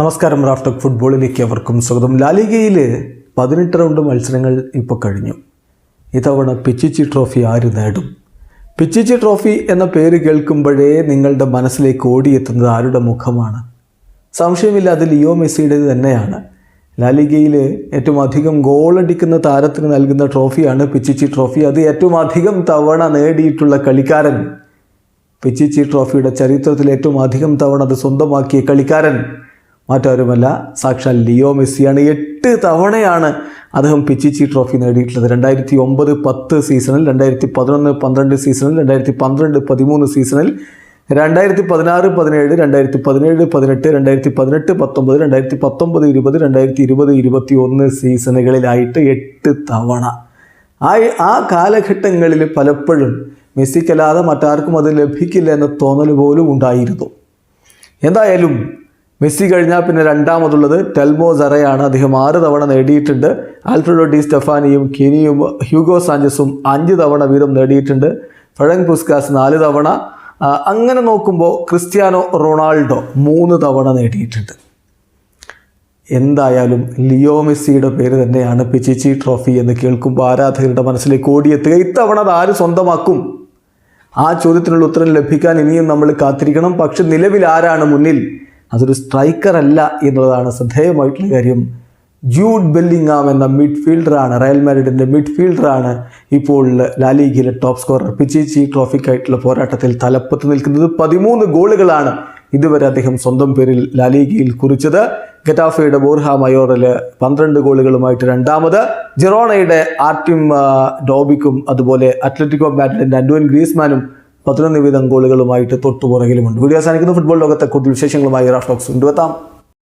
നമസ്കാരം റാഫ്റ്റോക്ക് ഫുട്ബോളിലേക്ക് അവർക്കും സ്വാഗതം. ലാലിഗയിൽ പതിനെട്ട് റൗണ്ട് മത്സരങ്ങൾ ഇപ്പോൾ കഴിഞ്ഞു. ഇത്തവണ പിച്ചിച്ചി ട്രോഫി ആര് നേടും? പിച്ചിച്ചി ട്രോഫി എന്ന പേര് കേൾക്കുമ്പോഴേ നിങ്ങളുടെ മനസ്സിലേക്ക് ഓടിയെത്തുന്നത് ആരുടെ മുഖമാണ്? സംശയമില്ല അത് ലിയോ മെസ്സിയുടേത് തന്നെയാണ്. ലാലിഗയിൽ ഏറ്റവും അധികം ഗോളടിക്കുന്ന താരത്തിന് നൽകുന്ന ട്രോഫിയാണ് പിച്ചിച്ചി ട്രോഫി. അത് ഏറ്റവും അധികം തവണ നേടിയിട്ടുള്ള കളിക്കാരൻ. പിച്ചിച്ചി ട്രോഫിയുടെ ചരിത്രത്തിൽ ഏറ്റവും അധികം തവണ അത് സ്വന്തമാക്കിയ കളിക്കാരൻ മറ്റാരുമല്ല സാക്ഷാൽ ലിയോ മെസ്സിയാണ് എട്ട് തവണയാണ് അദ്ദേഹം പിച്ചിച്ചി ട്രോഫി നേടിയിട്ടുള്ളത്. രണ്ടായിരത്തി ഒമ്പത് പത്ത് സീസണിൽ രണ്ടായിരത്തി പതിനൊന്ന് പന്ത്രണ്ട് സീസണിൽ രണ്ടായിരത്തി പന്ത്രണ്ട് പതിമൂന്ന് സീസണിൽ രണ്ടായിരത്തി പതിനാറ് പതിനേഴ് രണ്ടായിരത്തി പതിനേഴ് പതിനെട്ട് രണ്ടായിരത്തി പതിനെട്ട് പത്തൊമ്പത് രണ്ടായിരത്തി പത്തൊമ്പത് ഇരുപത് രണ്ടായിരത്തി ഇരുപത് ഇരുപത്തി ഒന്ന് സീസണുകളിലായിട്ട് എട്ട് തവണ. ആ ആ കാലഘട്ടങ്ങളിൽ പലപ്പോഴും മെസ്സിക്കല്ലാതെ മറ്റാർക്കും അത് ലഭിക്കില്ല എന്ന തോന്നൽ പോലും ഉണ്ടായിരുന്നു. എന്തായാലും മെസ്സി കഴിഞ്ഞാൽ പിന്നെ രണ്ടാമതുള്ളത് ടെൽമോ സറയാണ് അദ്ദേഹം ആറ് തവണ നേടിയിട്ടുണ്ട്. ആൽഫ്രഡോ ഡി സ്റ്റെഫാനിയും കെനിയും ഹ്യൂഗോ സാഞ്ചസും അഞ്ച് തവണ വീതം നേടിയിട്ടുണ്ട്. ഫഴങ് പുസ്കാസ് നാല് തവണ. അങ്ങനെ നോക്കുമ്പോൾ ക്രിസ്ത്യാനോ റൊണാൾഡോ മൂന്ന് തവണ നേടിയിട്ടുണ്ട്. എന്തായാലും ലിയോ മെസ്സിയുടെ പേര് തന്നെയാണ് പിച്ചിച്ചി ട്രോഫി എന്ന് കേൾക്കുമ്പോൾ ആരാധകരുടെ മനസ്സിലേക്ക് ഓടിയെത്തുക. ഇത്തവണ അത് ആര് സ്വന്തമാക്കും? ആ ചോദ്യത്തിനുള്ള ഉത്തരം ലഭിക്കാൻ ഇനിയും നമ്മൾ കാത്തിരിക്കണം. പക്ഷെ നിലവിൽ ആരാണ് മുന്നിൽ? അതൊരു സ്ട്രൈക്കർ അല്ല എന്നുള്ളതാണ് ശ്രദ്ധേയമായിട്ടുള്ള കാര്യം. ജൂഡ് ബെല്ലിങ്ങാം എന്ന മിഡ്ഫീൽഡറാണ് റയൽ മാരിഡിന്റെ മിഡ്ഫീൽഡറാണ് ഇപ്പോൾ ലാലീഗിലെ ടോപ്പ് സ്കോറർ. പിച്ചിച്ചി ട്രോഫിക്കായിട്ടുള്ള പോരാട്ടത്തിൽ തലപ്പത്ത് നിൽക്കുന്നത് പതിമൂന്ന് ഗോളുകളാണ് ഇതുവരെ അദ്ദേഹം സ്വന്തം പേരിൽ ലാലീഗയിൽ കുറിച്ചത്. ഗറ്റാഫയുടെ ബോർഹ മയോറിൽ പന്ത്രണ്ട് ഗോളുകളുമായിട്ട് രണ്ടാമത്. ജെറോണയുടെ ആർട്ടിം ഡോബിക്കും അതുപോലെ അത്ലറ്റിക്കോ മാഡ്രിഡിന്റെ അൻഡോൻ ഗ്രീസ്മാനും പതിനൊന്ന് വീതം ഗോളുകളുമായിട്ട് തൊട്ടുപുറകിലുമുണ്ട്. വീഡിയോ അവസാനിക്കുന്ന. ഫുട്ബോൾ ലോകത്തെ കൂടുതൽ വിശേഷങ്ങളുമായി റാഫ്റ്റോക്സ് കൊണ്ടുവെത്താം